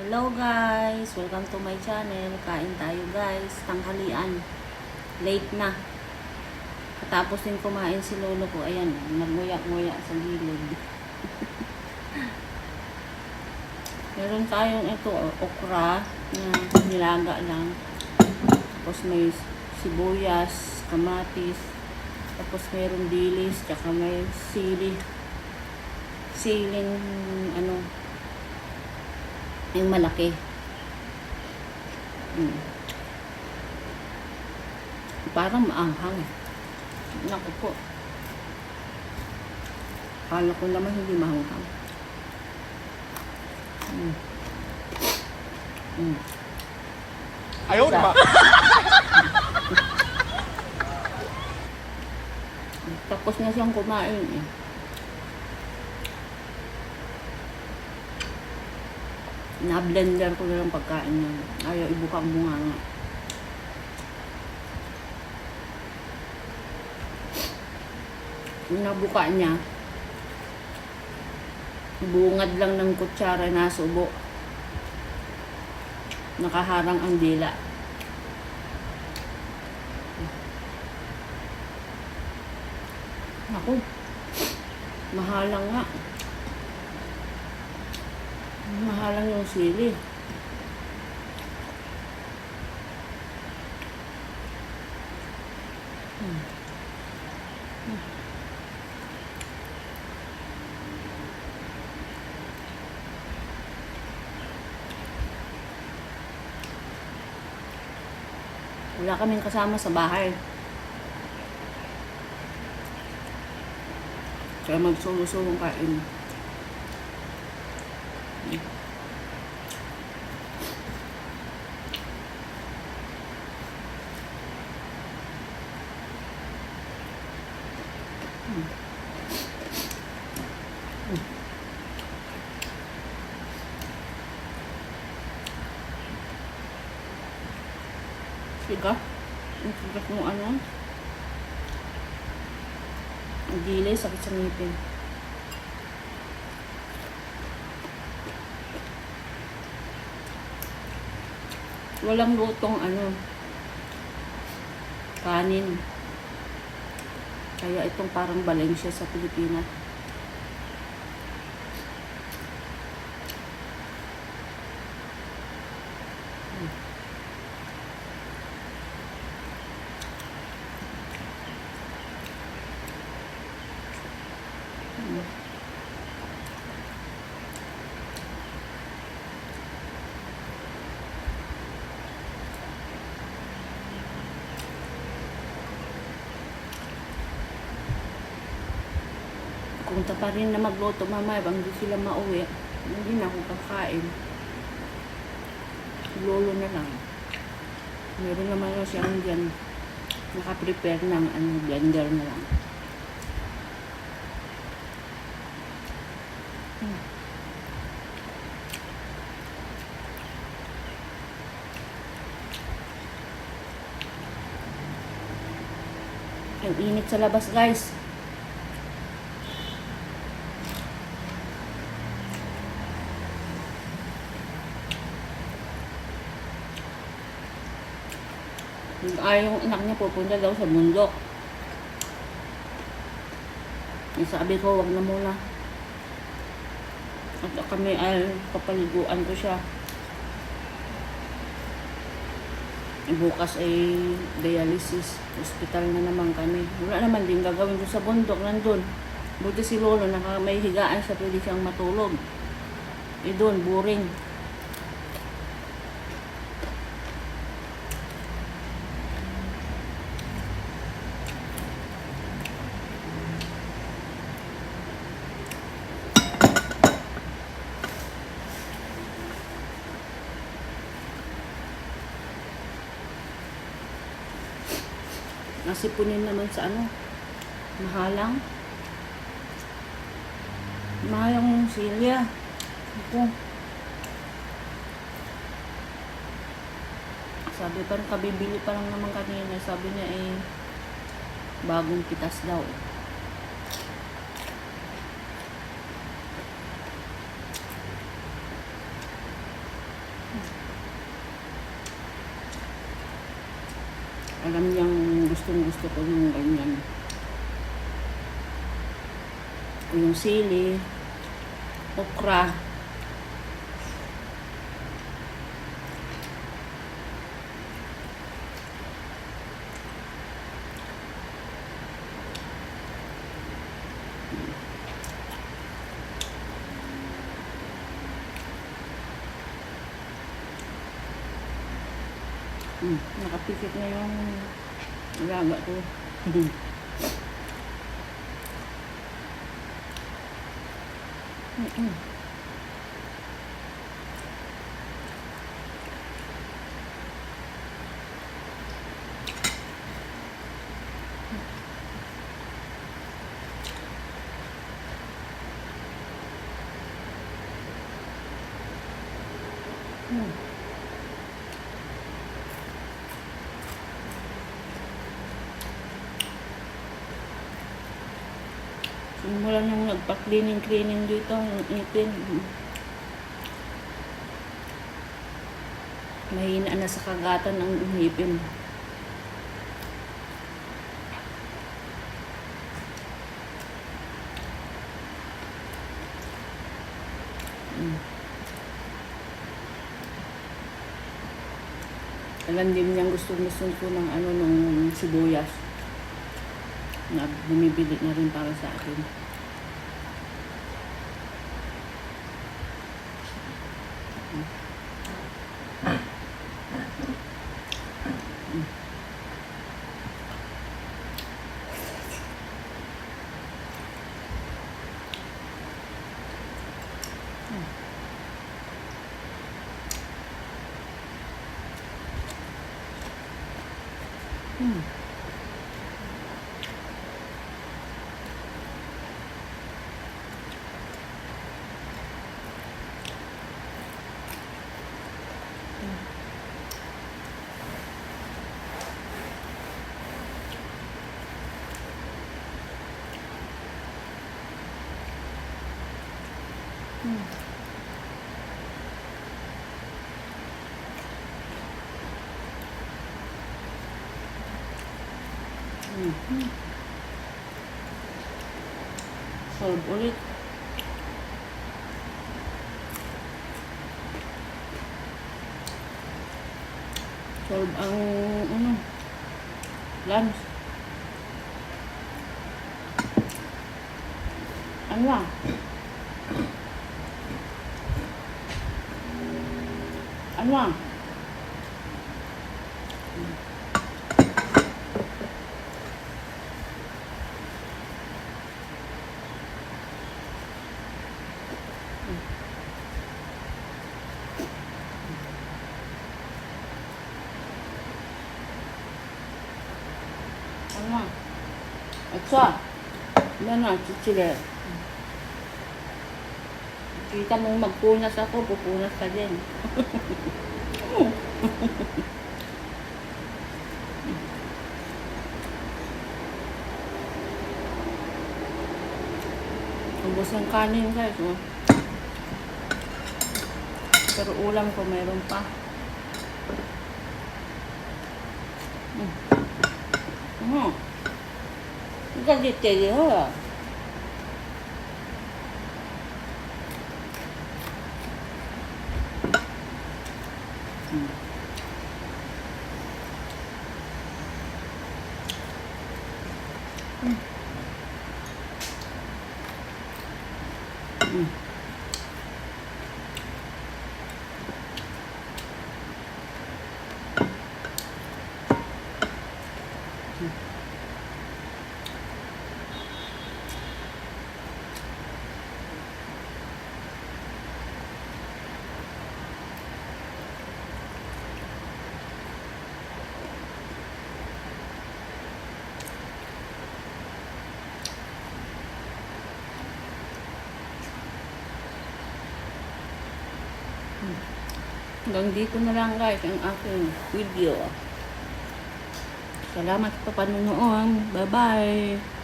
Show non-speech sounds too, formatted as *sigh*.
Hello guys! Welcome to my channel. Kain tayo guys. Tanghalian. Late na. Katapos din kumain si lolo ko. Ayan, naguya-nguya sa gilid. *laughs* Meron tayong ito, okra nilaga lang. Tapos may sibuyas, kamatis. Tapos meron dilis, tsaka may sili. Siling, ano, yung malaki. Hmm. Parang maanghang. Eh. Naku po. Kala ko naman hindi maanghang. Hmm. Hmm. Ayaw na ba? *laughs* Tapos na siyang kumain eh. Na-blender ko na lang pagkain niya. Ayaw ibukang bunga nga. Yung nabuka niya, bungad lang ng kutsara na subo. Nakaharang ang dila. Ako, mahalang nga. Mahalang yung sili. Wala kaming kasama sa bahay. Kaya magsulo-sulong kain. Siga. Ang sigas mo ano. Ang gilay, sakit sa ngipin. Walang lutong ano. Kanin. Kaya itong parang Valencia sa Pilipinas. Kung pa rin na magluto mamaya, bang di sila mauwi, hindi na ako kakain. Lolo na lang. Meron naman na siyang dyan, nakaprepare ng ano, blender na lang. Ang init sa labas guys. Ay, yung anak niya pupunta daw sa bundok. Eh, sabi ko, wag na muna. At kami ay papaliguan ko siya. Eh, Bukas ay dialysis. Hospital na naman kami. Wala naman din gagawin ko sa bundok. Nandun. Buti si Lolo, naka, may higaan siya, pwede siyang matulog. Eh doon, boring. Nasipunin naman sa ano, mahalang. Mahalang silya. Ito. Sabi parang kabibili pa lang naman kanina. Sabi niya eh, bagong pitas daw. Alam niyang gustong gusto ko yung ganyan. Yung sili, okra, Hmm, nakapikit na yung alaga ko. Mm-mm. Hmm. Simulan yung nagpa-cleaning-cleaning dito, ang ipin. Mahina na sa kagatan ng ngipin. Alam din niyang gusto-gusto ko ng ano nung sibuyas na bumibili na rin para sa akin. Hmm. Hmm. Mhm. Solve ulit. Solve ang ano, lunch. Ano ah? Ano ah? Ano ah? At sa? Yan na, chichile. Kita mong magpunas ako, pupunas ka din. Ubus ng kanin guys, oh. Pero ulam ko meron pa. Mm. Mm. Galit kayo. Mm. Mm. Mm. Hanggang dito na lang guys ang aking video. Salamat sa panonood. Bye-bye.